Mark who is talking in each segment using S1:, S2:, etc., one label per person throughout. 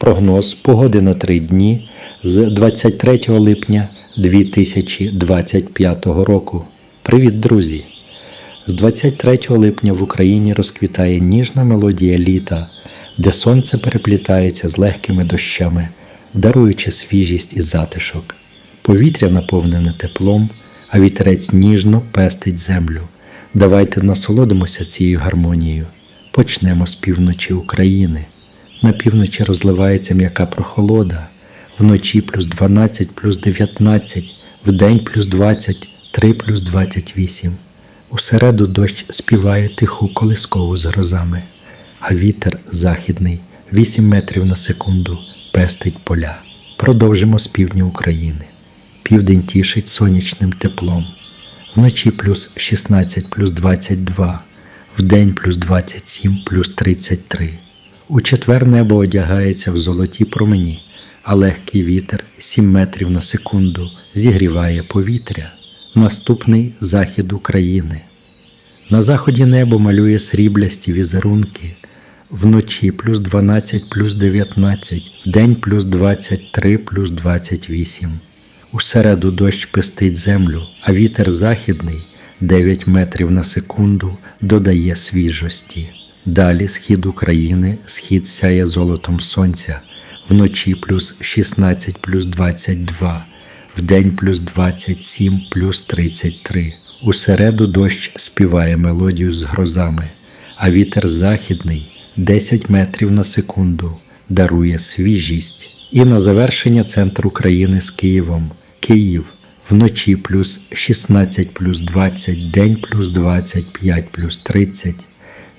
S1: Прогноз погоди на три дні з 23 липня 2025 року. Привіт, друзі! З 23 липня в Україні розквітає ніжна мелодія літа, де сонце переплітається з легкими дощами, даруючи свіжість і затишок. Повітря наповнене теплом, а вітерець ніжно пестить землю. Давайте насолодимося цією гармонією. Почнемо з півночі України. На півночі розливається м'яка прохолода, вночі плюс 12 плюс 19, вдень плюс 23 плюс 28. Усереду дощ співає тиху колискову з грозами, а вітер західний 8 метрів на секунду пестить поля. Продовжимо з півдня України. Південь тішить сонячним теплом. Вночі плюс 16 плюс 22, вдень плюс 27 плюс 33. У четвер небо одягається в золоті промені, а легкий вітер 7 метрів на секунду зігріває повітря. Наступний захід України. На заході небо малює сріблясті візерунки. Вночі плюс 12 плюс 19, вдень плюс 23 плюс 28. Усереду дощ пестить землю, а вітер західний 9 метрів на секунду додає свіжості. Далі схід України, схід сяє золотом сонця, вночі плюс 16 плюс 22, вдень плюс 27 плюс 33. Усереду дощ співає мелодію з грозами, а вітер західний 10 метрів на секунду дарує свіжість. І на завершення центр України з Києвом. Київ вночі плюс 16 плюс 20, день плюс 25 плюс 30.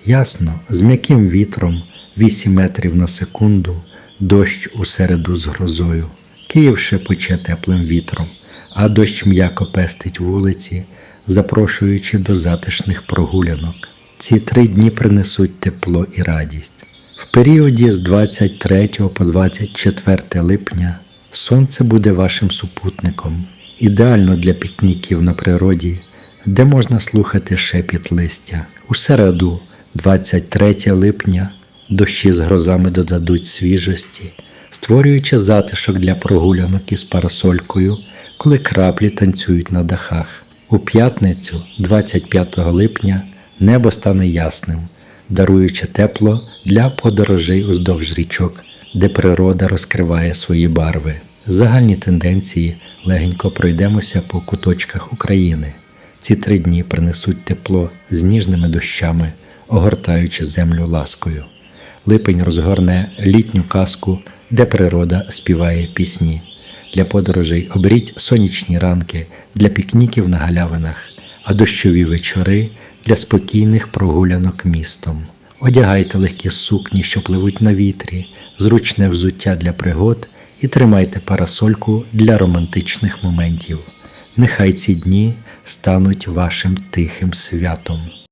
S1: Ясно, з м'яким вітром 8 метрів на секунду, дощ усереду з грозою. Київ шепоче теплим вітром, а дощ м'яко пестить вулиці, запрошуючи до затишних прогулянок. Ці три дні принесуть тепло і радість. В періоді з 23 по 24 липня сонце буде вашим супутником, ідеально для пікніків на природі, де можна слухати шепіт листя. У середу, 23 липня, дощі з грозами додадуть свіжості, створюючи затишок для прогулянок із парасолькою, коли краплі танцюють на дахах. У п'ятницю, 25 липня, небо стане ясним, даруючи тепло для подорожей уздовж річок, де природа розкриває свої барви. Загальні тенденції легенько пройдемося по куточках України. Ці три дні принесуть тепло з ніжними дощами, огортаючи землю ласкою. Липень розгорне літню казку, де природа співає пісні. Для подорожей оберіть сонячні ранки для пікніків на галявинах, а дощові вечори для спокійних прогулянок містом. Одягайте легкі сукні, що пливуть на вітрі, зручне взуття для пригод і тримайте парасольку для романтичних моментів. Нехай ці дні стануть вашим тихим святом.